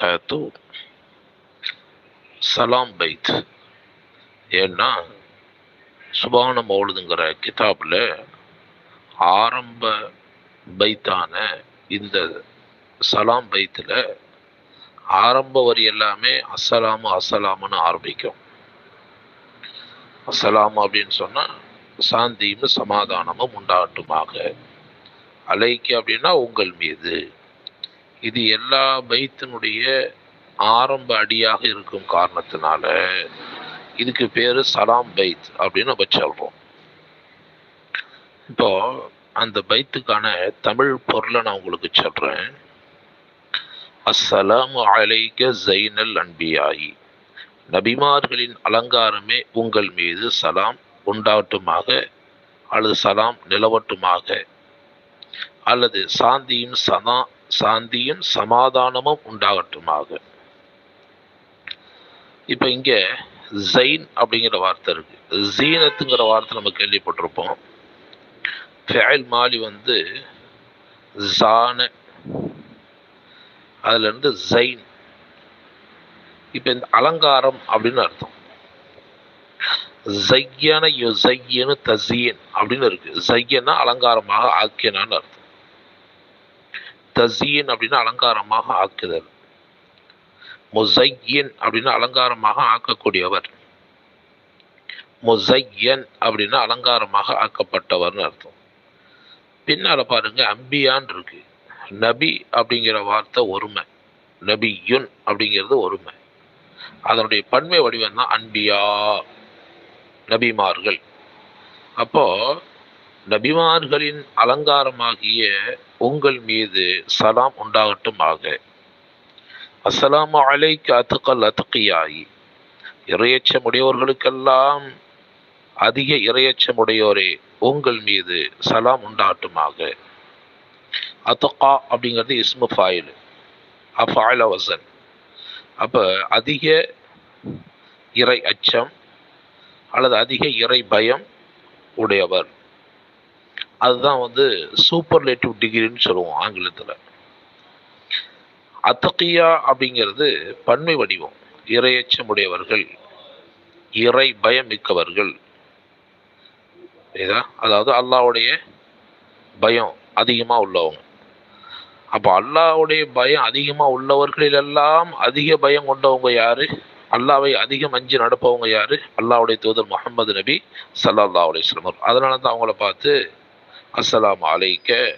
அது சலாம் பைத். ஏன்னா சுபான மௌலுதுங்கிற கிதாபில் ஆரம்ப பைத்தான இந்த சலாம் பைத்தில் ஆரம்ப வரி எல்லாமே அசலாமு அஸ்ஸலாமுன்னு ஆரம்பிக்கும். அசலாம் அப்படின்னு சொன்னால் சாந்தியும் சமாதானமும் உண்டாட்டுமாக. அலைக்கு அப்படின்னா உங்கள் மீது. இது எல்லா பைத்தினுடைய ஆரம்ப அடியாக இருக்கும் காரணத்தினால இதுக்கு பேர் சலாம் பைத் அப்படின்னு நம்ம சொல்கிறோம் இப்போ அந்த பைத்துக்கான தமிழ் பொருளை நான் உங்களுக்கு சொல்கிறேன் அஸ்ஸலாம் அலைக்க ஜைனல் அன்பியாயி. நபிமார்களின் அலங்காரமே உங்கள் மீது சலாம் உண்டாட்டுமாக அல்லது சலாம் நிலவட்டுமாக அல்லது சாந்தியும் சதா சாந்தியும் சமாதானமும் உண்டாகட்டுமாக. இப்போ இங்க ஜெயின் அப்படிங்கிற வார்த்தை இருக்கு. ஜீனத்துங்கிற வார்த்தை நம்ம கேள்விப்பட்டிருப்போம். ஃபேல் மாலி வந்து ஜான அதுல இருந்து இப்போ இந்த அலங்காரம் அப்படின்னு அர்த்தம். ஜையன யுசையனு தசியன் அப்படின்னு இருக்கு. ஜையனா அலங்காரமாக ஆக்கியனான்னு அர்த்தம். தசியன் அப்படின்னா அலங்காரமாக ஆக்குதல். முசையன் அப்படின்னா அலங்காரமாக ஆக்கக்கூடியவர். முசையன் அப்படின்னா அலங்காரமாக ஆக்கப்பட்டவர்னு அர்த்தம். பின்னால பாருங்க அம்பியான் இருக்கு. நபி அப்படிங்கிற வார்த்தை ஒருமை. நபியுன் அப்படிங்கிறது ஒருமை. அதனுடைய பன்மை வடிவம் தான் அன்பியா நபிமார்கள். அப்போ நபிமார்களின் அலங்காரமாகிய உங்கள் மீது சலாம் உண்டாகட்டுமாக. அஸ்லாம் அலைக்கு அத்துக்கல் அத்துக்கியாயி. இரையச்சமுடையவர்களுக்கெல்லாம் அதிக இரையச்சமுடையோரே உங்கள் மீது சலாம் உண்டாகட்டுமாக. அத்துக்கா அப்படிங்கிறது இஸ்மு ஃபாயில் அஃபாயில வசன். அப்போ அதிக இறை அச்சம் அல்லது அதிக இறை பயம் உடையவர். அதுதான் வந்து சூப்பர்லேட்டிவ் டிகிரின்னு சொல்லுவோம் ஆங்கிலத்தில். அத்தகையா அப்படிங்கிறது பன்மை வடிவம். இரையச்சமுடையவர்கள் இறை பயம் மிக்கவர்கள் இதா அதாவது அல்லாவுடைய பயம் அதிகமாக உள்ளவங்க. அப்போ அல்லாவுடைய பயம் அதிகமாக உள்ளவர்களிலெல்லாம் அதிக பயம் கொண்டவங்க யாரு? அல்லாவை அதிகம் அஞ்சு நடப்பவங்க யாரு? அல்லாவுடைய தூதர் முகமது நபி சல்லா அலிஸ்லமர் அதனால தான் அவங்கள பார்த்து அஸ்லாம் அலைக்க.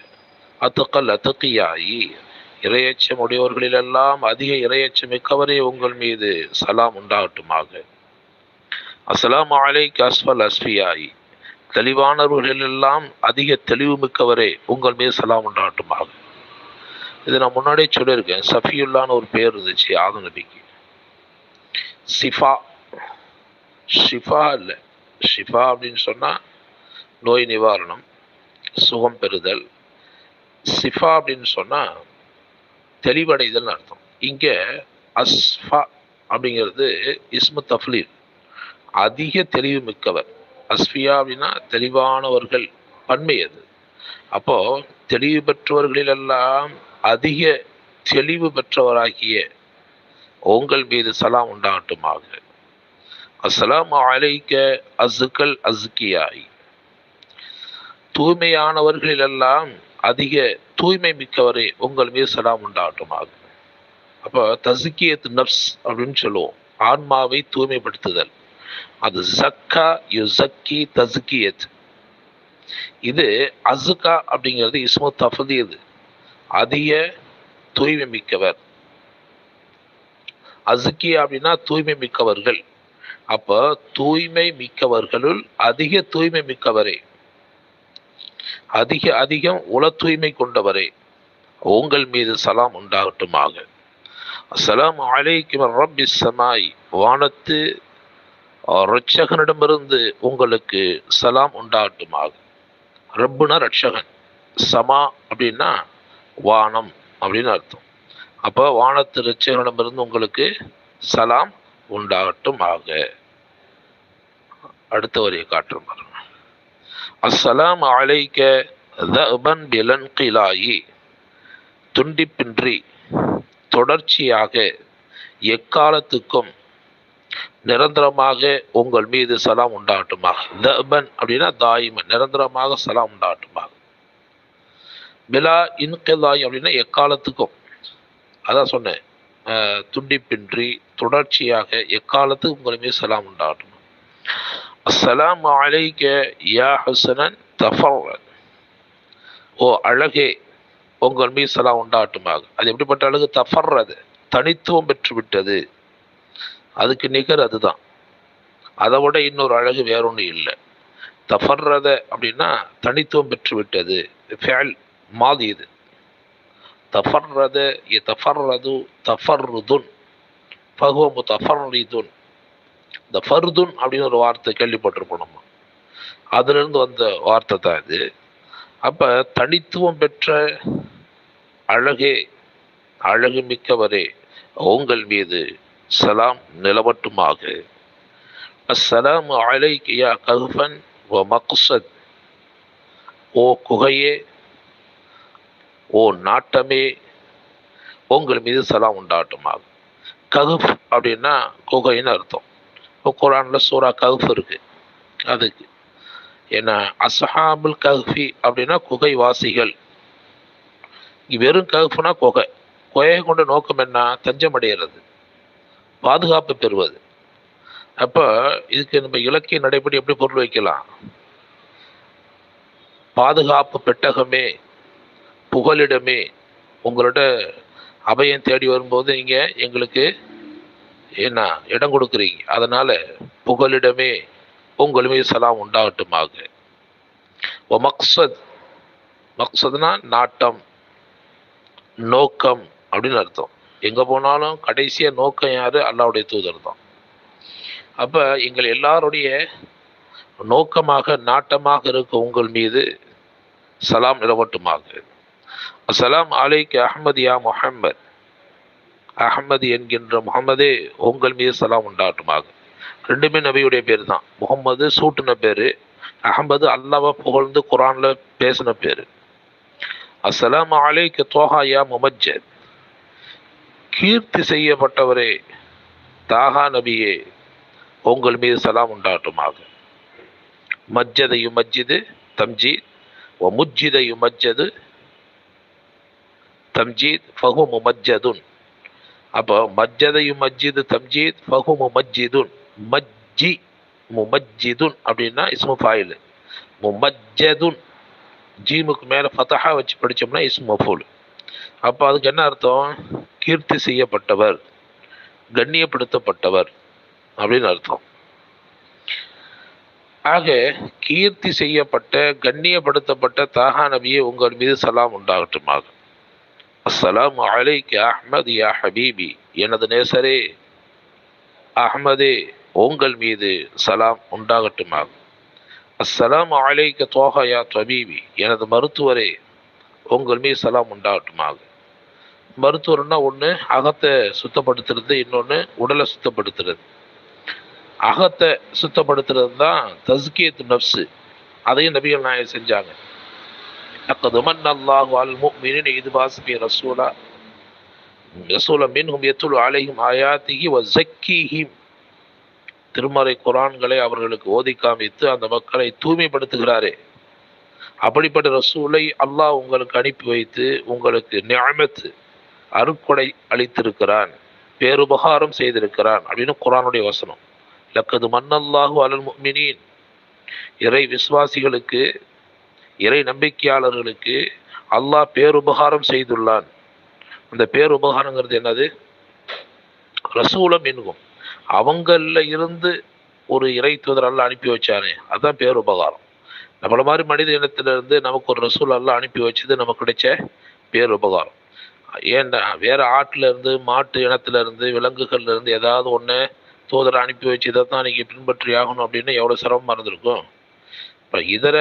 அத்துக்கல் அத்துக்கியாயி. இரையச்சம் உடையவர்களிலெல்லாம் அதிக இரையச்சம் மிக்கவரே உங்கள் மீது சலாம் உண்டாகட்டுமாக. அஸ்லாம் அலைக் அஸ்வல் அஸ்பியாயி தெளிவானவர்களிலெல்லாம் அதிக தெளிவு மிக்கவரே உங்கள் மீது சலாம் உண்டாகட்டுமாக. இது நான் முன்னாடியே சொல்லியிருக்கேன். சஃபியுல்லான்னு ஒரு பேர் இருந்துச்சு ஆத நபிக்கு. சிஃபா ஷிஃபா இல்லை. ஷிஃபா அப்படின்னு சொன்னால் நோய் நிவாரணம். சுகம் பெறுதல். சிஃபா அப்படின்னு சொன்னால் தெளிவடைதல்னு அர்த்தம். இங்கே அஸ்ஃபா அப்படிங்கிறது இஸ்மு தஃப்லீல். அதிக தெளிவு மிக்கவர். அஸ்ஃபியா அப்படின்னா தெளிவானவர்கள் பன்மை அது. அப்போது தெளிவு பெற்றவர்களிலெல்லாம் அதிக தெளிவு பெற்றவராகிய உங்கள் மீது சலாம் உண்டாகட்டுமாக. அஸ்ஸலாமு அலைக்க அசுக்கல் அசுக்கியாய் தூய்மையானவர்களிலெல்லாம் அதிக தூய்மை மிக்கவரே உங்கள் மீது சலாம் உண்டாகட்டுமாக. அப்போ தசுக்கியத் நப்ஸ் அப்படின்னு சொல்லுவோம். ஆன்மாவை தூய்மைப்படுத்துதல். அது சக்கா யு சக்கி தசுக்கியத். இது அசுகா அப்படிங்கிறது இஸ்மு தஃபதீது அதிக தூய்மை மிக்கவர். அசுக்கி அப்படின்னா தூய்மை மிக்கவர்கள். அப்போ தூய்மை மிக்கவர்களுள் அதிக தூய்மை மிக்கவரே. அதிக அதிகம் உல தூய்மை கொண்டவரே உங்கள் மீது சலாம் உண்டாகட்டுமாக. அஸ்ஸலாம் அலைக்கும் ரப்பி சமாய் வானத்து ரட்சகனிடமிருந்து உங்களுக்கு சலாம் உண்டாகட்டுமாக. ரப்புனா ரட்சகன் சமா அப்படின்னா வானம் அப்படின்னு அர்த்தம். அப்போ வானத்து ரட்சகனிடமிருந்து உங்களுக்கு சலாம் உண்டாகட்டும் ஆக அடுத்த வரியை காட்டுறோம் அஸ்ஸலாம் அலைக்க தபன் பிலன் கிலாயி. துண்டிப்பின்றி தொடர்ச்சியாக எக்காலத்துக்கும் நிரந்தரமாக உங்கள் மீது சலாம் உண்டாகட்டுமாக தபன் அப்படின்னா தாயிமன் நிரந்தரமாக சலாம் உண்டாகட்டுமாக பிலா இன்கிலாய் அப்படின்னா எக்காலத்துக்கும். அதான் சொன்னேன். துண்டிப்பின்றி தொடர்ச்சியாக எக்காலத்துக்கு உங்கள் மீது சலாம் உண்டாகட்டும் அஸ்லாம் அலைக்க யா ஹசனன் தஃபர்ரன். ஓ அழகே உங்கள் மீது சலாம் உண்டாகட்டுமாக அது எப்படிப்பட்ட அழகு? தஃபர்றது தனித்துவம் பெற்று விட்டது அதுக்கு நிகர் அதுதான். அதை விட இன்னொரு அழகு வேறொன்று இல்லை. தஃபர்றத அப்படின்னா தனித்துவம் பெற்று விட்டது ஃபேல் மாதி இது. தஃபர்றது தஃபர்றது தஃபர்ருதுன். ஃபஹுவ தஃபர்ரிதுன் இந்த ஃபர்துன் அப்படின்னு ஒரு வார்த்தை கேள்விப்பட்டிருப்போம் நம்ம. அதிலிருந்து வந்த வார்த்தை தான் இது. அப்போ தனித்துவம் பெற்ற அழகே அழகு மிக்கவரே உங்கள் மீது சலாம் நிலவட்டுமாக. சலாம் அலைக்கியா கஹ்பன் ஓ மக்சத் ஓ குகையே ஓ நாட்டமே உங்கள் மீது சலாம் உண்டாட்டுமாக. கஹஃப் அப்படின்னா குகைன்னு அர்த்தம். இப்போ குரானில் சூரா கஹ்ஃப் இருக்கு. அதுக்கு. ஏன்னா அசஹாபுல் கஹ்ஃபி அப்படின்னா குகை வாசிகள் வெறும் கஹ்ஃப்னா குகை. குகையை கொண்ட நோக்கம் என்ன? தஞ்சம் அடைகிறது பாதுகாப்பு பெறுவது. அப்போ இதுக்கு நம்ம இலக்கிய நடைபடி எப்படி பொருள் வைக்கலாம்? பாதுகாப்பு பெட்டகமே புகலிடமே உங்களோட அபயம் தேடி வரும்போது நீங்கள் எங்களுக்கு ஏன்னா இடம் கொடுக்குறீங்க. அதனால புகலிடமே உங்கள் மீது சலாம் உண்டாகட்டுமாக. ஓ மக்சத் மக்சத்னா நாட்டம் நோக்கம் அப்படின்னு அர்த்தம். எங்கே போனாலும் கடைசியாக நோக்கம் யார்? அல்லாவுடைய தூதர் தான். அப்போ எங்கள் எல்லாருடைய நோக்கமாக நாட்டமாக இருக்க உங்கள் மீது சலாம் நிலவட்டுமாக. அஸ்லாம் அலைக்கு அஹமதியா முஹம்மத். அஹமது என்கின்ற முகமதே உங்கள் மீது சலாம் உண்டாகட்டுமாக ரெண்டுமே நபியுடைய பேர் தான் முகம்மது சூட்டின பேரு அஹமது அல்லாவை புகழ்ந்து குரான்ல பேசின பேரு. அஸ்ஸலாம் அலைக்கு தோஹா யா முமஜத் கீர்த்தி செய்யப்பட்டவரே தாகா நபியே உங்கள் மீது சலாம் உண்டாகட்டுமாக மஜ்ஜதையும் மஜ்ஜிது தம்ஜீத் வ மஜ்ஜது யுமஜ்ஜது தம்ஜீத் ஃபஹு முமஜ்ஜதுன். அப்போ மஜ்ஜதையும் மஜ்ஜிது தம்ஜீத் ஃபஹு முமஜ்ஜிதுன் மஜ்ஜி முமஜ்ஜிதுன் அப்படின்னா இஸ்மு ஃபாயில். முமஜ்ஜதுன். ஜீமுக்கு மேலே ஃபதஹா வச்சு படித்தோம்னா இஸ்மு மஃபூல். அப்போ அதுக்கு என்ன அர்த்தம்? கீர்த்தி செய்யப்பட்டவர் கண்ணியப்படுத்தப்பட்டவர் அப்படின்னு அர்த்தம். ஆக கீர்த்தி செய்யப்பட்ட கண்ணியப்படுத்தப்பட்ட தாகா நபியே உங்கள் மீது சலாம் உண்டாகட்டுமாக. அஸ்ஸலாம் அலைக்கு அஹ்மத் யா ஹபீபி. எனது நேசரே அஹ்மதே உங்கள் மீது சலாம் உண்டாகட்டுமாகும் அஸ்ஸலாம் அலைக்க தோஹா யா தபீபி. எனது மருத்துவரே உங்கள் மீது சலாம் உண்டாகட்டுமாகும் மருத்துவர்னா ஒன்று அகத்தை சுத்தப்படுத்துறது இன்னொன்று உடலை சுத்தப்படுத்துறது. அகத்தை சுத்தப்படுத்துறது தான் தஸ்கியத்து நப்ஸு அதையும் நபிகள் நாயகம் செஞ்சாங்க. لقد من الله على المؤمنين إذ بعث في رسولا رسولا منهم يتلو عليهم آياته وزكيهم திருமறை குரான்களை அவர்களுக்கு ஓதி காமித்து அந்த மக்களை தூய்மைப்படுத்துகிறாரே அப்படிப்பட்ட ரசூலை அல்லாஹ் உங்களுக்கு அனுப்பி வைத்து உங்களுக்கு நியமத்து அருட்கொடை அளித்திருக்கிறான் பேருபகாரம் செய்திருக்கிறான் அப்படின்னு குரானுடைய வசனம் லக்கது மன்னல்லாஹு அலல் முக்மினின் இறை விசுவாசிகளுக்கு இறை நம்பிக்கையாளர்களுக்கு அல்லாஹ் பேருபகாரம் செய்துள்ளான். அந்த பேருபகாரங்கிறது என்னது? ரசூலம் என்கும். அவங்களில் இருந்து ஒரு இறை தூதர் அல்ல அனுப்பி வச்சானே அதுதான் பேருபகாரம். நம்மள மாதிரி மனித இனத்திலிருந்து நமக்கு ஒரு ரசூல் அல்லாஹ் அனுப்பி வச்சது நமக்கு கிடைச்ச பேருபகாரம். ஏன்டா வேற ஆட்டுல இருந்து மாட்டு இனத்துல இருந்து விலங்குகள்ல இருந்து ஏதாவது ஒண்ணு தூதரை அனுப்பி வச்சு இதை தான் நீங்க பின்பற்றி ஆகணும் அப்படின்னு எவ்வளவு சிரமமா இருந்திருக்கும்? இப்போ இதர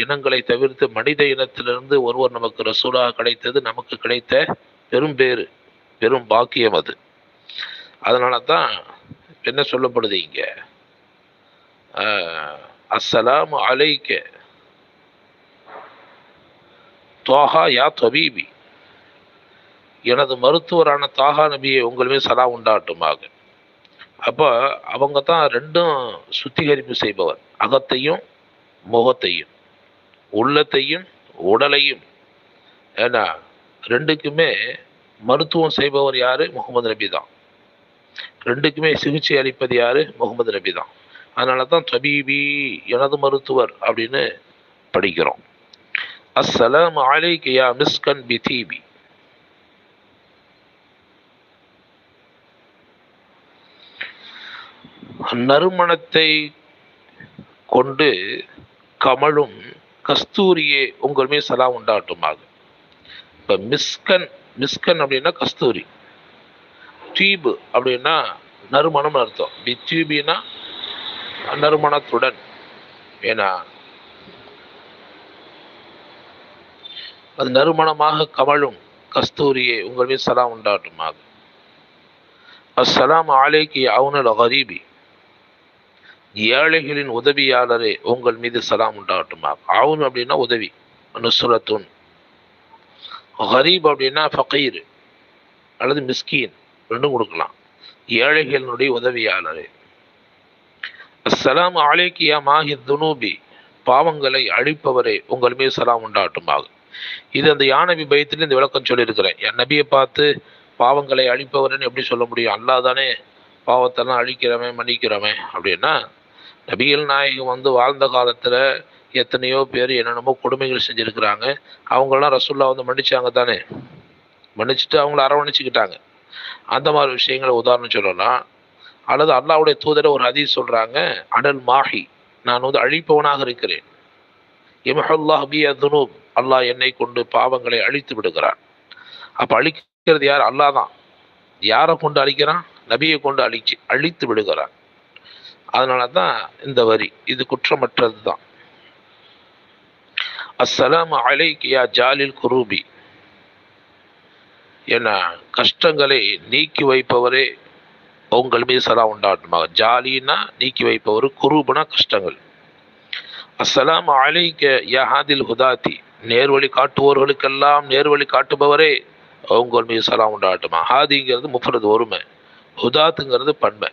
இனங்களை தவிர்த்து மனித இனத்திலிருந்து ஒருவர் நமக்கு ரசூலாக கிடைத்தது நமக்கு கிடைத்த பெரும் பேரு பெரும் பாக்கியம் அது. அதனால தான் என்ன சொல்லப்படுது இங்க? அஸ்ஸலாம் அலைக்க தோஹா யா தொபீபி. எனது மருத்துவரான தாகா நபியை உங்களுமே சலா உண்டாட்டுமாக. அப்போ அவங்க தான் ரெண்டும் சுத்திகரிப்பு செய்பவர். அகத்தையும் முகத்தையும் உள்ளத்தையும் உடலையும் ஏன்னா ரெண்டுக்குமே மருத்துவம் செய்பவர் யாரு? முகமது நபி தான். ரெண்டுக்குமே சிகிச்சை அளிப்பது யாரு? முகமது நபி தான். அதனால தான் தபீபி எனது மருத்துவர் அப்படின்னு படிக்கிறோம். அஸ்ஸலாம் அலைக்கு மிஸ்கன் பிதீபி நறுமணத்தை கொண்டு கமழும் கஸ்தூரியே உங்கள் மீது சலா உண்டாட்டுமாக. இப்போ மிஸ்கன் மிஸ்கன் அப்படின்னா கஸ்தூரி. டியூபு அப்படின்னா நறுமணம் அர்த்தம். பி டியூபினா நறுமணத்துடன். ஏன்னா அது நறுமணமாக கமழும் கஸ்தூரியே உங்கள் மீது சலாம் உண்டாட்டுமாக. அஸ்ஸலாம் அலைக்கு அவுனல் கரீபி. ஏழைகளின் உதவியாளரே உங்கள் மீது சலாம் உண்டாகட்டுமா ஆவுன் அப்படின்னா உதவி. நுசுரத்துன் ஹரீப் அப்படின்னா ஃபகீர் அல்லது மிஸ்கீன். ரெண்டும் கொடுக்கலாம். ஏழைகளினுடைய உதவியாளரே. அஸ்லாம் அலைக்கு மாஹி துனூபி. பாவங்களை அழிப்பவரே உங்கள் மீது சலாம் உண்டாகட்டுமாக. இது அந்த யானபி பயத்தில் இந்த விளக்கம் சொல்லியிருக்கிறேன். என் நபியை பார்த்து பாவங்களை அழிப்பவர்னு எப்படி சொல்ல முடியும்? அல்லாஹ் தானே பாவத்தெல்லாம் அழிக்கிறவன் மன்னிக்கிறவன் அப்படின்னா நபிகள் நாயகம் வந்து வாழ்ந்த காலத்தில் எத்தனையோ பேர் என்னென்னமோ கொடுமைகள் செஞ்சுருக்கிறாங்க. அவங்களாம் ரசுல்லா வந்து மன்னிச்சாங்க தானே? மன்னிச்சுட்டு அவங்கள அரவணைச்சிக்கிட்டாங்க. அந்த மாதிரி விஷயங்களை உதாரணம் சொல்லலாம். அல்லது அல்லாவுடைய தூதரை ஒரு அதிர் சொல்கிறாங்க அடல் மாஹி நான் வந்து அழிப்பவனாக இருக்கிறேன். இமஹல்லாஹ் பி அதுனூப் அல்லாஹ் என்னை கொண்டு பாவங்களை அழித்து விடுகிறான். அப்போ அழிக்கிறது யார்? அல்லாஹ் தான். யாரை கொண்டு அழிக்கிறான்? நபியை கொண்டு அழிச்சு அழித்து விடுகிறான். அதனால தான் இந்த வரி. இது குற்றமற்றது தான். அஸ்ஸலாம் அலைக்கியா ஜாலில் குரூபி. என கஷ்டங்களை நீக்கி வைப்பவரே உங்கள் மீது சலா உண்டாட்டுமாக. ஜாலின்னா நீக்கி வைப்பவர் குரூபுனா கஷ்டங்கள். அஸ்ஸலாம் அலைக்க யஹாதில் ஹாதில் ஹுதாத்தி நேர்வழி காட்டுவோர்களுக்கெல்லாம் நேர்வழி காட்டுபவரே உங்கள் மீது சலாம் உண்டாட்டுமா. ஹாதிங்கிறது முஃபரது ஒருமை. ஹுதாத்துங்கிறது பன்மை.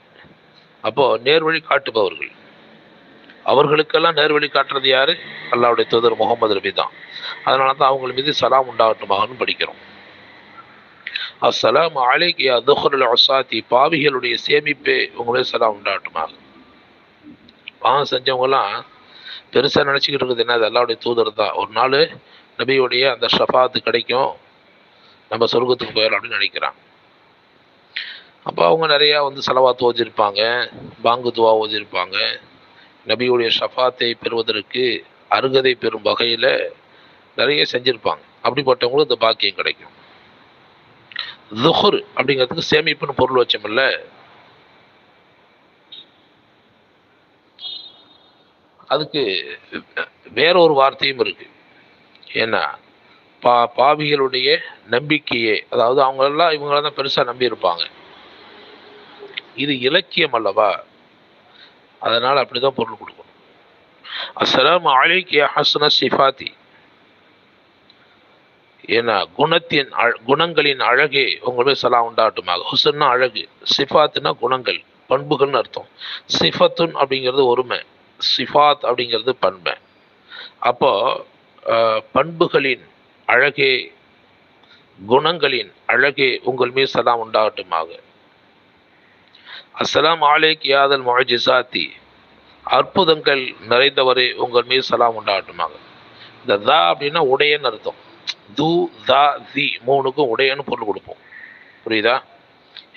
அப்போ நேர்வழி காட்டுபவர்கள். அவர்களுக்கெல்லாம் நேர்வழி காட்டுறது யாரு? அல்லாவுடைய தூதர் முகமது நபி தான். அதனால தான் அவங்க மீது சலாம் உண்டாகட்டுமாகனு படிக்கிறோம். அஸ்ஸலாம் அலைக்கு துஹருல் அசாத்தி பாவிகளுடைய சேமிப்பே உங்களே சலாம் உண்டாகட்டுமாக. பாவம் செஞ்சவங்கலாம் பெருசாக நினச்சிக்கிட்டு இருக்குது என்ன அது அல்லாவுடைய தூதர் தான். ஒரு நாள் நபியுடைய அந்த ஷஃபாத்து கிடைக்கும். நம்ம சொர்க்கத்துக்கு போயிடலாம் அப்படின்னு நினைக்கிறான். அப்போ அவங்க நிறையா வந்து செலவாத்து ஓதிருப்பாங்க பாங்கு துவா ஓதிருப்பாங்க. நபியுடைய ஷஃபாத்தை பெறுவதற்கு அருகதை பெறும் வகையில் நிறைய செஞ்சுருப்பாங்க. அப்படிப்பட்டவங்களும் இந்த பாக்கியம் கிடைக்கும். லுஹர் அப்படிங்கிறதுக்கு சேமிப்புன்னு பொருள் வச்சோம்ல. அதுக்கு வேற ஒரு வார்த்தையும் இருக்கு. ஏன்னா பா பாவிகளுடைய நம்பிக்கையே அதாவது அவங்களெல்லாம் இவங்கள தான் பெருசாக நம்பியிருப்பாங்க. இது இலக்கியம் அல்லவா? அதனால் அப்படிதான் பொருள் கொடுக்கணும். அஸ்லாம் அலைக்கு ஹசன சிஃபாத்தி. ஏன்னா குணத்தின் குணங்களின் அழகே உங்களுடைய சலா உண்டாட்டுமாக ஹுசன்னா அழகு சிஃபாத்துனா குணங்கள் பண்புகள்னு அர்த்தம். சிஃபத்துன் அப்படிங்கிறது ஒருமை சிஃபாத் அப்படிங்கிறது பண்மை அப்போ பண்புகளின் அழகே குணங்களின் அழகே உங்கள் மீது சலாம் உண்டாகட்டுமாக. அஸ்ஸலாம் ஆலேக் யாதல் மொழிசாத்தி அற்புதங்கள் நிறைந்தவரே உங்கள் மீது சலாம் உண்டாகட்டுமாங்க இந்த தா அப்படின்னா உடையன்னு அர்த்தம். து தா தி மூணுக்கும் உடையன்னு பொருள் கொடுப்போம். புரியுதா?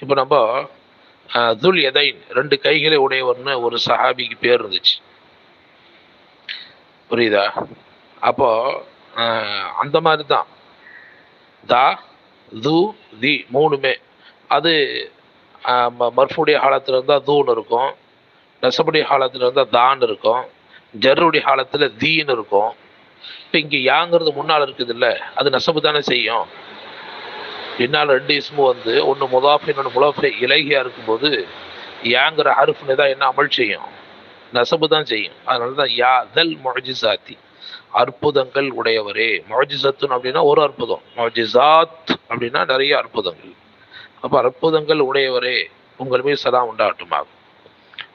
இப்போ நம்ம துல் எதைன் ரெண்டு கைகளை உடையவர்னு ஒரு சஹாபிக்கு பேர் இருந்துச்சு. புரியுதா? அப்போ அந்த மாதிரி தான் தா து தி மூணுமே. அது மர்ஃபுடைய காலத்தில் இருந்தால் தூன் இருக்கும் நெசபுடைய காலத்தில் இருந்தால் தான் இருக்கும் ஜருடைய காலத்தில் தீன்னு இருக்கும். இப்போ இங்கே யாங்கிறது முன்னால் இருக்குது இல்லை அது நெசபு தானே செய்யும். பின்னால் ரெண்டு இஸ்மு வந்து ஒன்று முதாஃப் இன்னொன்று முலாஃபை இலகியாக இருக்கும்போது யாங்கிற அருஃப்னு தான் என்ன அமல் செய்யும்? நெசபு தான் செய்யும். அதனால தான் யா தல் மொஜிசாத்தி அற்புதங்கள் உடையவரே. மொஜிசத்துன்னு அப்படின்னா ஒரு அற்புதம். மொஜிசாத் அப்படின்னா நிறைய அற்புதங்கள். அப்ப அற்புதங்கள் உடையவரே உங்கள் மீது சலாம் உண்டாகட்டுமாக.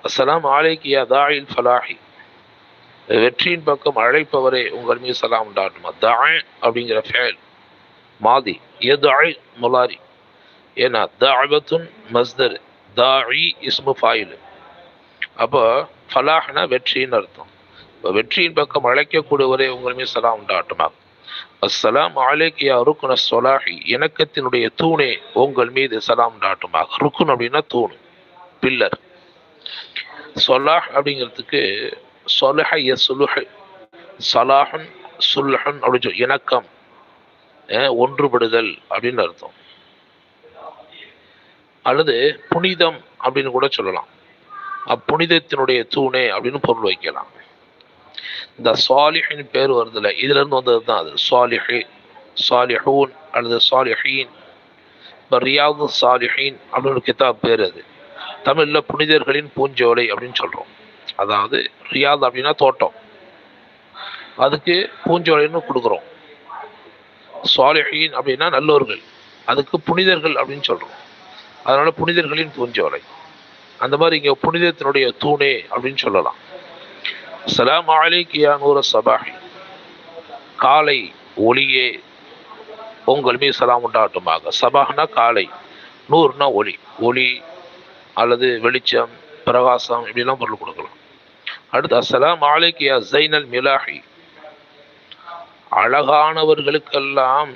அசலாம் ஆலைக்கியா தாயில் ஃபலாஹி. வெற்றியின் பக்கம் அழைப்பவரே உங்கள் மீது சலாம் உண்டாகட்டுமா தாய் அப்படிங்கிற ஃபேல் மாதி எதாய் முலாரி. ஏன்னா தாபத்துன் மஸ்தர் தாயி இஸ்மு ஃபாயில். அப்போ ஃபலாஹ்னா வெற்றின்னு அர்த்தம். இப்போ வெற்றியின் பக்கம் அழைக்கக்கூடியவரே உங்கள் மீது சலாம் உண்டாகட்டுமாக. அஸ்ஸலாம் அலேக்கியா ருக்குன சொலாஹி இணக்கத்தினுடைய தூணே உங்கள் மீது சலாம் நாட்டுமாக ருக்குன் அப்படின்னா தூண் பில்லர். சொலாஹ் அப்படிங்கிறதுக்கு சொலஹ எ சுலுஹ சலாஹன் சுல்லஹன் அப்படின்னு சொல்லி இணக்கம் அஹ் ஒன்றுபடுதல் அப்படின்னு அர்த்தம். அல்லது புனிதம் அப்படின்னு கூட சொல்லலாம். அப்புனிதத்தினுடைய தூணே அப்படின்னு பொருள் வைக்கலாம். இந்த சாலிஹின் பேர் வருதுல்ல இதுல இருந்து வந்தது தான் அது. சாலிஹி சாலிஹூன் அல்லது சாலிஹீன். இப்போ ரியாது சாலிஹீன் அப்படின்னு ஒரு கிதாப் பேர் அது. தமிழில் புனிதர்களின் பூஞ்சோலை அப்படின்னு சொல்றோம். அதாவது ரியாத் அப்படின்னா தோட்டம். அதுக்கு பூஞ்சோலைன்னு கொடுக்குறோம். சாலிஹீன் அப்படின்னா நல்லோர்கள். அதுக்கு புனிதர்கள் அப்படின்னு சொல்கிறோம் அதனால புனிதர்களின் பூஞ்சோலை. அந்த மாதிரி இங்கே புனிதத்தினுடைய தூணே அப்படின்னு சொல்லலாம். அஸ்லாம் அலைக்கியா நூற சபாஹி. காலை ஒளியே உங்கள் மீது சலாம் உண்டாகட்டுமாக. சபாஹ்னா காலை நூறுனா ஒளி. ஒளி அல்லது வெளிச்சம் பிரகாசம் இப்படிலாம் பொருள் கொடுக்கலாம். அடுத்து அஸ்லாம் அலைக்கியா ஜைனல் மிலாஹி. அழகானவர்களுக்கெல்லாம்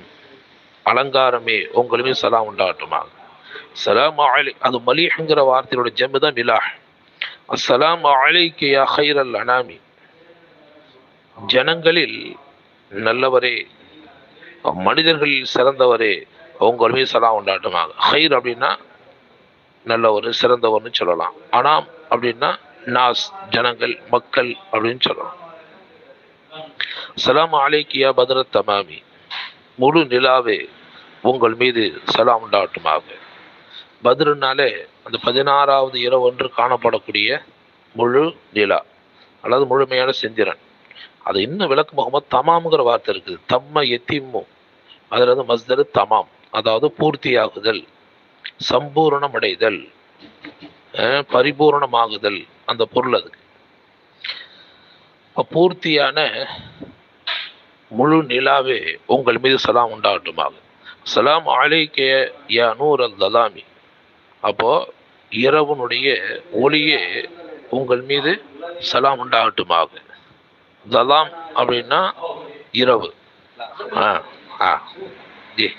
அலங்காரமே உங்கள் மீது சலாம் உண்டாகட்டுமாக. சலாம் அலை அது மலிஹங்கிற வார்த்தையோட ஜெம்மு தான் மிலாஹ். அஸ்லாம் அலைக்கு யா ஹைரல் அனாமி. ஜனங்களில் நல்லவரே மனிதர்களில் சிறந்தவரே உங்கள் மீது சலாம் உண்டாட்டுமாக ஹைர் அப்படின்னா நல்லவர் சிறந்தவர்னு சொல்லலாம். அனாம் அப்படின்னா நாஸ் ஜனங்கள் மக்கள் அப்படின்னு சொல்லலாம். சலாம் அலைக்கியா பத்ர தமாமி முழு நிலாவே உங்கள் மீது சலாம் உண்டாட்டுமாக பத்ருனாலே அந்த பதினாறாவது இரவு ஒன்று காணப்படக்கூடிய முழு நிலா அல்லது முழுமையான செந்திரன். அது இன்னும் விளக்கு முகமது தமாம்ங்கிற வார்த்தை இருக்குது. தம்ம எத்திம்மு. அதில் வந்து மஸ்தரு தமாம் அதாவது பூர்த்தியாகுதல் சம்பூரணம் அடைதல் பரிபூர்ணமாகுதல் அந்த பொருள் அதுக்கு. பூர்த்தியான முழு நிலாவே உங்கள் மீது சலாம் உண்டாகட்டுமாக. சலாம் ஆலைக்கே யா நூர் அல் தலாமி. அப்போ இரவனுடைய ஒளியே உங்கள் மீது சலாம் உண்டாகட்டுமாக. சலாம் அப்படின்னா இரவு. ஆ ஆ. ஜி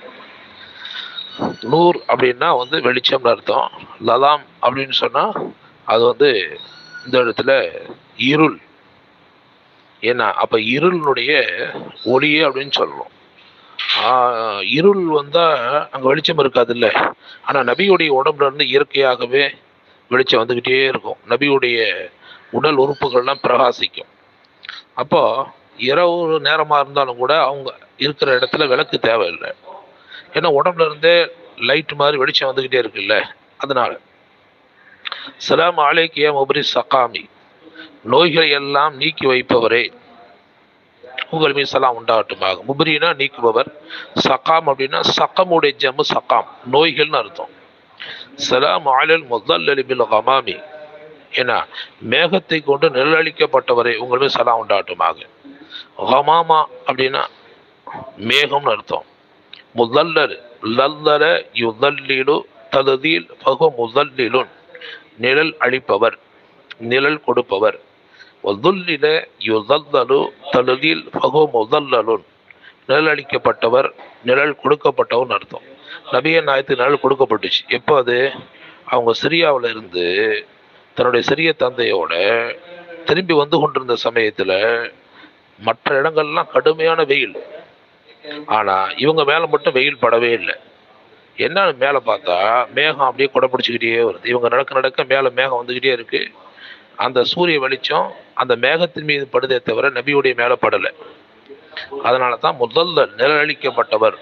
நூர் அப்படின்னா வந்து வெளிச்சம்னு அர்த்தம். லலாம் அப்படின்னு சொன்னா அது வந்து இந்த இடத்துல இருள். ஏன்னா அப்ப இருளினுடைய ஒளியே அப்படின்னு சொல்லணும். இருள் வந்தால் அங்கே வெளிச்சம் இருக்காது இல்லை ஆனால் நபியுடைய உடம்புல இருந்து இயற்கையாகவே வெளிச்சம் வந்துக்கிட்டே இருக்கும். நபியுடைய உடல் உறுப்புகள்லாம் பிரகாசிக்கும். அப்போ இரவு நேரமாக இருந்தாலும் கூட அவங்க இருக்கிற இடத்துல விளக்கு தேவையில்லை. ஏன்னா உடம்புல இருந்தே லைட் மாதிரி வெளிச்சம் வந்துக்கிட்டே இருக்குல்ல. அதனால சலாம் அலைக்கிய முபரி சகாமி. நோய்களை எல்லாம் நீக்கி வைப்பவரே. உங்கள் மீது சலாம் உண்டாகட்டுமாக. முபரினா நீக்குபவர் சகாம் அப்படின்னா சகமுடைய ஜம்மு சகாம் நோய்கள்னு அர்த்தம். சலாம் ஆலல் முதல் அலிபில் ஹமாமி ஏன்னா மேகத்தை கொண்டு நிழலிக்கப்பட்டவரை உங்கள் மீது சலாம் உண்டாகட்டுமாக. ஹமாமா அப்படின்னா மேகம்னு அர்த்தம். முதல்லர் லல்லர யுதல்லிலு தகுதியில் பகு முதல்லிலுன். நிழல் அளிப்பவர் நிழல் கொடுப்பவர். ஒதுல்லில யுதல்லலு தழுதில் பகு முதல்லலுன். நிழல் அளிக்கப்பட்டவர் நிழல் கொடுக்கப்பட்டவன் அர்த்தம். நபிய நாயத்துக்கு நிழல் கொடுக்கப்பட்டுச்சு. எப்போ அது? அவங்க சிரியாவில் இருந்து தன்னுடைய சிறிய தந்தையோட திரும்பி வந்து கொண்டிருந்த சமயத்தில் மற்ற இடங்கள்லாம் கடுமையான வெயில். ஆனால் இவங்க மேலே மட்டும் வெயில் படவே இல்லை. என்ன மேலே பார்த்தா மேகம் அப்படியே கொடை பிடிச்சிக்கிட்டே வருது. இவங்க நடக்க நடக்க மேலே மேகம் வந்துக்கிட்டே இருக்குது அந்த சூரிய வெளிச்சம் அந்த மேகத்தின் மீது படுதே தவிர நபியுடைய மேல படலை. அதனால தான் முதல்ல நிழலிக்கப்பட்டவர்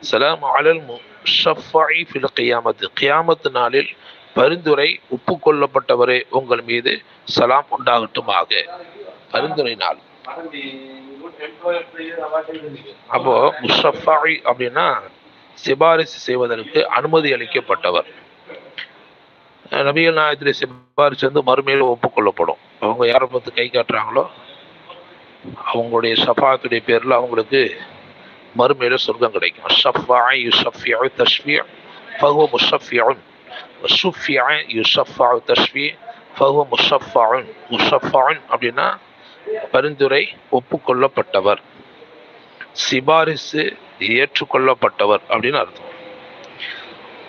சலாம் அலல் முஷஃபாய் ஃபில் கியாமத்து. கியாமத்து நாளில் பரிந்துரை ஒப்புக்கொள்ளப்பட்டவரே உங்கள் மீது சலாம் உண்டாகட்டுமாக. பரிந்துரை நாள். அப்போ முஷஃபாய் அப்படின்னா சிபாரிசு செய்வதற்கு அனுமதி அளிக்கப்பட்டவர். நபிகள் நாயத்திலே சிபாரிசு வந்து மறுமையில் ஒப்புக்கொள்ளப்படும். அவங்க யாரை பார்த்து கை காட்டுறாங்களோ அவங்களுடைய சஃபாத்துடைய பேரில் அவங்களுக்கு மறுமையில் சொர்க்கம் கிடைக்கும். ஷஃபாய் யுஷஃபியா தஷ்ஃபியா ஃபஹுவ முஷஃபியான். வஷுஃபியா யுஷஃபா தஸ்வி ஃபஹுவ முசஃபான் முசஃபான் அப்படின்னா பரிந்துரை ஒப்புக்கொள்ளப்பட்டவர். சிபாரிசு ஏற்றுக்கொள்ளப்பட்டவர் அப்படின்னு அர்த்தம்.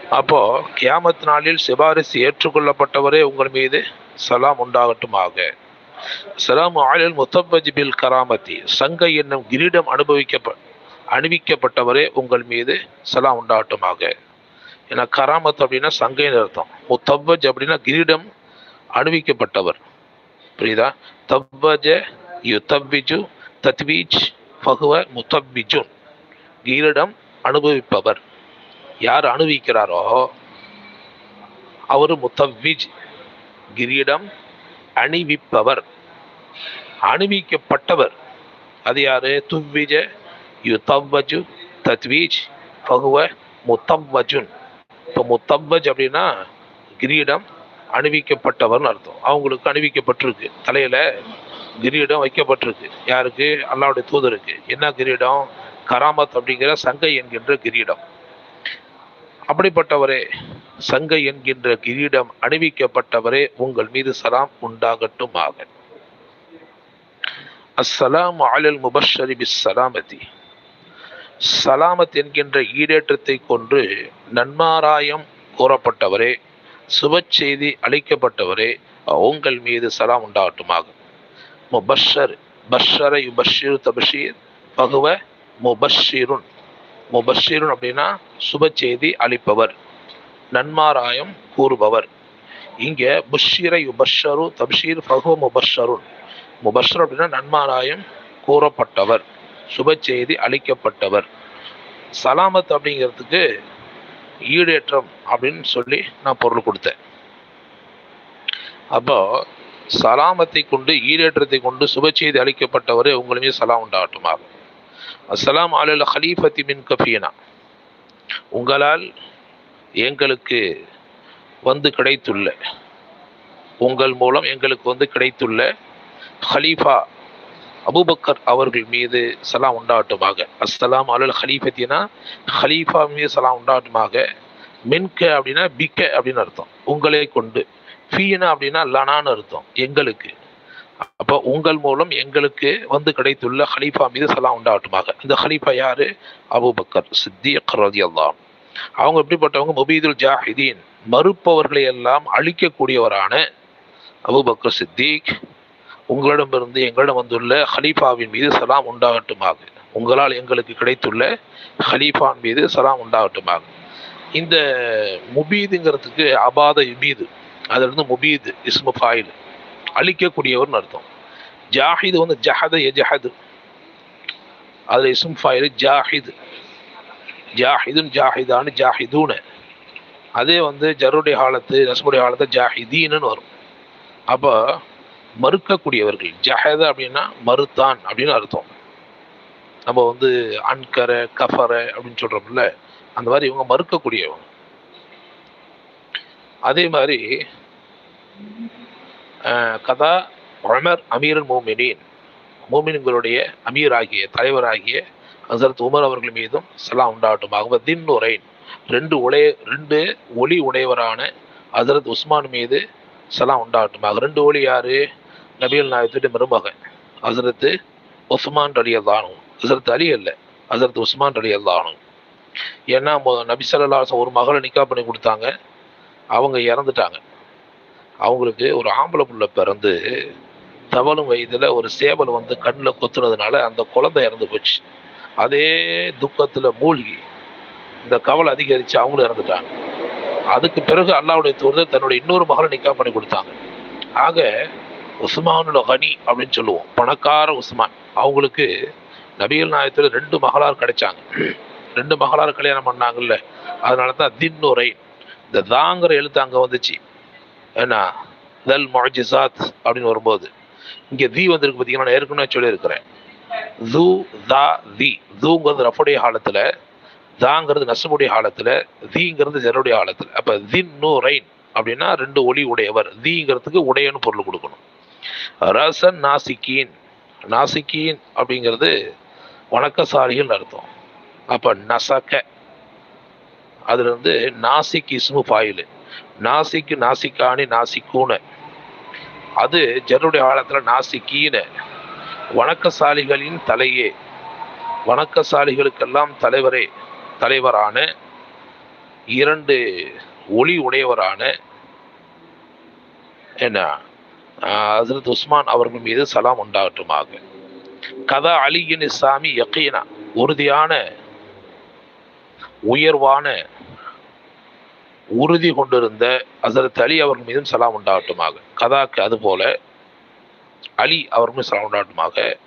அப்போ கியாமத் நாளில் சிபாரிசு ஏற்றுக்கொள்ளப்பட்டவரே உங்கள் மீது சலாம் உண்டாகட்டுமாக. சலாம் ஆலில் முத்தபஜிபில் பில் கராமத்தி சங்கை என்னும் கிரீடம் அனுபவிக்கப்ப அணிவிக்கப்பட்டவரே உங்கள் மீது சலாம் உண்டாகட்டுமாக. ஏன்னா கராமத் அப்படின்னா சங்கைன்னு அர்த்தம். முத்தபஜ் அப்படின்னா கிரீடம் அணிவிக்கப்பட்டவர். புரியுதா? தப்பஜ யுத்தபிஜு தத்வீஜ் பகுவ முத்தபிஜுன் கிரீடம் அனுபவிப்பவர். யார் அணுவிக்கிறாரோ அவர் முத்தவிஜ் கிரீடம் அணிவிப்பவர். அணிவிக்கப்பட்டவர். அது யாரு? துவ்விஜ யுத்தவஜு தத்வீஜ் பகுவ முத்தவ்வஜுன். இப்போ முத்தவ்வஜ் அப்படின்னா கிரீடம் அணிவிக்கப்பட்டவர்னு அர்த்தம். அவங்களுக்கு அணிவிக்கப்பட்டிருக்கு. தலையில கிரீடம் வைக்கப்பட்டிருக்கு. யாருக்கு? அல்லாவுடைய தூதருக்கு. என்ன கிரீடம்? கராமத் அப்படிங்கிற சங்கை என்கின்ற கிரீடம். அப்படிப்பட்டவரே சங்கை என்கின்ற கிரீடம் அணிவிக்கப்பட்டவரே உங்கள் மீது சலாம் உண்டாகட்டுமாக. அஸ்ஸலாம் அலல் முபஷரி பி சலாமதி சலாமத் என்கின்ற ஈடேற்றத்தை கொன்று நன்மாராயம் கூறப்பட்டவரே சுப செய்தி அளிக்கப்பட்டவரே உங்கள் மீது சலாம் உண்டாகட்டுமாக. முபஷர் பஷரை யுபஷிரு தபஷீர் பகுவ முபஷிருன் முபஷிருன் அப்படின்னா சுப செய்தி அளிப்பவர் நன்மாராயம் கூறுபவர். இங்கே புஷ்ஷீரை யுபஷரு தப்ஷீர் ஃபஹோ முபஷருன் முபஷர் அப்படின்னா நன்மாராயம் கூறப்பட்டவர் சுப செய்தி அளிக்கப்பட்டவர். சலாமத் அப்படிங்கிறதுக்கு ஈடேற்றம் அப்படின்னு சொல்லி நான் பொருள் கொடுத்தேன். அப்போ சலாமத்தை கொண்டு ஈடேற்றத்தை கொண்டு சுப செய்தி அளிக்கப்பட்டவரே உங்களுமே சலாம் உண்டாகட்டுமாக. அஸ்ஸலாம் அலுல் ஹலீஃபத்தி மின் கஃபீனா. உங்களால் எங்களுக்கு வந்து கிடைத்துள்ள உங்கள் மூலம் எங்களுக்கு வந்து கிடைத்துள்ள ஹலீஃபா அபூபக்கர் அவர்கள் மீது சலாம் உண்டாட்டுமாக. அஸ்ஸலாம் அலுல் ஹலீஃபத்தினா ஹலீஃபா மீது சலாம் உண்டாட்டுமாக. மின்க அப்படின்னா பிக்க அப்படின்னு அர்த்தம். உங்களை கொண்டு ஃபீனா அப்படின்னா லனான்னு அர்த்தம். எங்களுக்கு. அப்போ உங்கள் மூலம் எங்களுக்கு வந்து கிடைத்துள்ள ஹலீஃபா மீது சலாம் உண்டாகட்டுமாக. இந்த ஹலீஃபா யாரு? அபூபக்கர் சித்திக் அல்லாம் அவங்க எப்படிப்பட்டவங்க? முபீதுல் ஜாஹிதீன். மறுப்பவர்களை எல்லாம் அழிக்கக்கூடியவரான அபூபக்கர் சித்திக். உங்களிடமிருந்து எங்களிடம் வந்துள்ள ஹலீஃபாவின் மீது சலாம் உண்டாகட்டுமாக. உங்களால் எங்களுக்கு கிடைத்துள்ள ஹலீஃபான் மீது சலாம் உண்டாகட்டுமாக. இந்த முபீதுங்கிறதுக்கு அபாத இபீது அதுலேருந்து முபீது இஸ்மு ஃபாயில். அழிக்கக்கூடியவர்னு அர்த்தம். ஜாஹிது வந்து ஜஹத எஜஹது அதுல இசும் ஃபாயில் ஜாஹிது. ஜாஹிதுன் ஜாஹிதான்னு ஜாஹிதூனு. அதே வந்து ஜருடைய காலத்து நசுடைய காலத்து ஜாஹிதீன்னு வரும். அப்போ மறுக்கக்கூடியவர்கள் ஜஹத அப்படின்னா மறுத்தான் அப்படின்னு அர்த்தம். நம்ம வந்து அன்கரை கஃபரை அப்படின்னு சொல்கிறோம்ல அந்த மாதிரி இவங்க மறுக்கக்கூடியவங்க. அதே மாதிரி கதா உமர் அமீரல் மோமினின். மோமின்களுடைய அமீராகிய தலைவராகிய ஹசரத் உமர் அவர்கள் மீதும் சலாம் உண்டாகட்டும். தின் உரைன் ரெண்டு உடைய ரெண்டு ஒளி உடையவரான ஹசரத் உஸ்மான் மீது சலாம் ஆக ரெண்டு ஒளி யாரு? நபிகள் நாயத்துடைய மருமகன் ஹசரத்து உஸ்மான் அலி அல்லானும் ஹசரத் அலி அல்ல ஹசரத் உஸ்மான் அலி அல்லானும் ஏன்னா நபி சல்லாசம் ஒரு மகளை நிக்கா பண்ணி கொடுத்தாங்க. அவங்க இறந்துட்டாங்க. அவங்களுக்கு ஒரு ஆம்பளை புள்ள பிறந்து தவளும் வயதில் ஒரு சேவல் வந்து கண்ணில் கொத்துனதுனால அந்த குழந்தை இறந்து போச்சு. அதே துக்கத்தில் மூழ்கி இந்த கவலை அதிகரித்து அவங்களும் இறந்துட்டாங்க. அதுக்கு பிறகு அல்லாவுடைய தூதர் தன்னுடைய இன்னொரு மகளை நிக்கா பண்ணி கொடுத்தாங்க. ஆக உஸ்மானுல ஹனி அப்படின்னு சொல்லுவோம். பணக்கார உஸ்மான். அவங்களுக்கு நபிகள் நாயகத்தில் ரெண்டு மகளார் கிடைச்சாங்க. ரெண்டு மகளார் கல்யாணம் பண்ணாங்கல்ல. அதனால தான் தின்னுரை இந்த தாங்கிற எழுத்து அங்கே வந்துச்சு. என்ன தல் மொஜிசாத் அப்படின்னு வரும்போது இங்கே தி வந்திருக்கு பார்த்தீங்கன்னா நான் ஏற்கனவே சொல்லியிருக்கிறேன். து தா தி. தூங்கிறது ரஃபுடைய காலத்தில் தாங்கிறது நசுமுடைய காலத்தில் தீங்கிறது ஜெருடைய காலத்தில். அப்போ தின் நூ ரைன் அப்படின்னா ரெண்டு ஒளி உடையவர். தீங்கிறதுக்கு உடையன்னு பொருள் கொடுக்கணும். ரசன் நாசிக்கீன். நாசிக்கீன் அப்படிங்கிறது வணக்கசாலிகள் அர்த்தம். அப்போ நசக்க. அதுலேருந்து நாசிக் இஸ்மு பாயிலு நாசிக்கு நாசிக்கானி நாசிக்கூன. அது ஜருடைய காலத்துல நாசிக்கீன. வணக்கசாலிகளின் தலையே. வணக்கசாலிகளுக்கெல்லாம் தலைவரே தலைவரான இரண்டு ஒளி உடையவரான என்ன? ஹசரத் உஸ்மான் அவர்கள் மீது சலாம் உண்டாகட்டுமாக. கதா அலியின் இஸ்லாமி யக்கீனா உறுதியான உயர்வான உறுதி கொண்டிருந்த ஹசரத் அலி அவர்கள் மீதும் சலாம் உண்டாகட்டுமாக. கதாக்கு அதுபோல அலி அவர் மீது சலாம் உண்டாகட்டுமாக.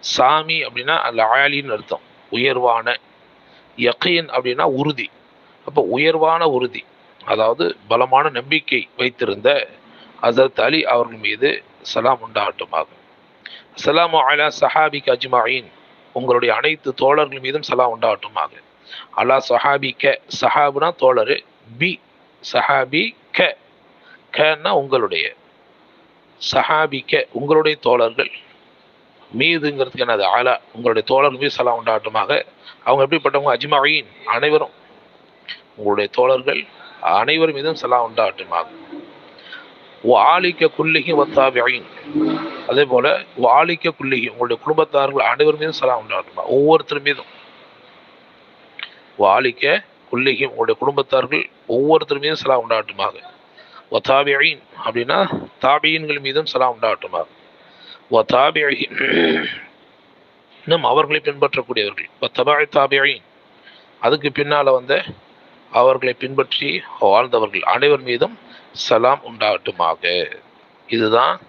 சாமி அப்படின்னா அல்ல ஆலின்னு அர்த்தம். உயர்வான யக்கீன் அப்படின்னா உறுதி. அப்போ உயர்வான உறுதி. அதாவது பலமான நம்பிக்கை வைத்திருந்த ஹசரத் அலி அவர்கள் மீது சலாம் உண்டாகட்டுமாக. சலாம் அலா சஹாபிக் அஜ்மாயின். உங்களுடைய அனைத்து தோழர்கள் மீதும் சலாம் உண்டாகட்டுமாக. அலா சஹாபிக்க சஹாபுனா தோழரு பி சஹாபி க. கன்னா உங்களுடைய. சஹாபி க உங்களுடைய தோழர்கள். மீதுங்கிறதுக்கு என்னது? ஆலா உங்களுடைய தோழர்கள் மீது சலாம் உண்டாட்டமாக அவங்க எப்படிப்பட்டவங்க? அஜ்மாயின் அனைவரும். உங்களுடைய தோழர்கள் அனைவர் மீதும் சலாம் உண்டாட்டமாக. வாலிக்க குல்லிகி வத்தாபியின் அதே போல வாலிக்க குல்லிகி உங்களுடைய குடும்பத்தார்கள் அனைவர் மீதும் சலாம் உண்டாகட்டுமா ஒவ்வொருத்தர் மீதும். வாலிக்க குல்லிகி உங்களுடைய குடும்பத்தார்கள் ஒவ்வொருத்தர் மீதும் சலாம் உண்டாகட்டுமாக. வத்தாபியின் அப்படின்னா தாபியன்கள் மீதும் சலாம் உண்டாகட்டுமாக. வத்தாபியின் இன்னும் அவர்களை பின்பற்றக்கூடியவர்கள். வத்தபாய் தாபியின் அதுக்கு பின்னால வந்த அவர்களை பின்பற்றி வாழ்ந்தவர்கள் அனைவர் மீதும் சலாம் உண்டாகட்டுமாக. இதுதான்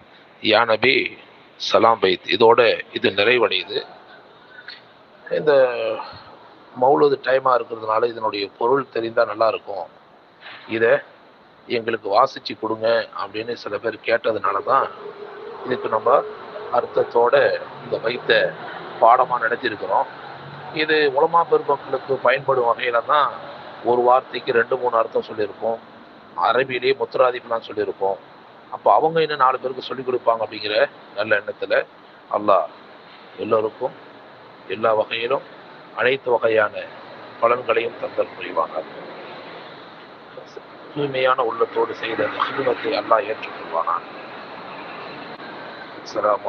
யானபி சலாம் பைத். இதோட இது நிறைவடையுது. இந்த மௌலது டைமாக இருக்கிறதுனால இதனுடைய பொருள் தெரிந்தால் நல்லா இருக்கும் இதை எங்களுக்கு வாசித்து கொடுங்க அப்படின்னு சில பேர் கேட்டதுனால தான் இதுக்கு நம்ம அர்த்தத்தோட இந்த வைத்த பாடமாக நடத்தியிருக்கிறோம் இது உலமா பெருமக்களுக்கு பயன்படும் வகையில் தான் ஒரு வார்த்தைக்கு ரெண்டு மூணு அர்த்தம் சொல்லியிருப்போம். அரபியிலேயே முத்துராதிப்பெலாம் சொல்லியிருப்போம். அப்போ அவங்க இன்னும் நாலு பேருக்கு சொல்லிக் கொடுப்பாங்க அப்படிங்கிற நல்ல எண்ணத்தில் அல்லாஹ் எல்லோருக்கும் எல்லா வகையிலும் அனைத்து வகையான பலன்களையும் தந்தல் புரிவாங்க தூய்மையான உள்ளத்தோடு செய்த அந்த ஹிதுமத்தை அல்லாஹ் ஏற்றுக்கொள்வானான்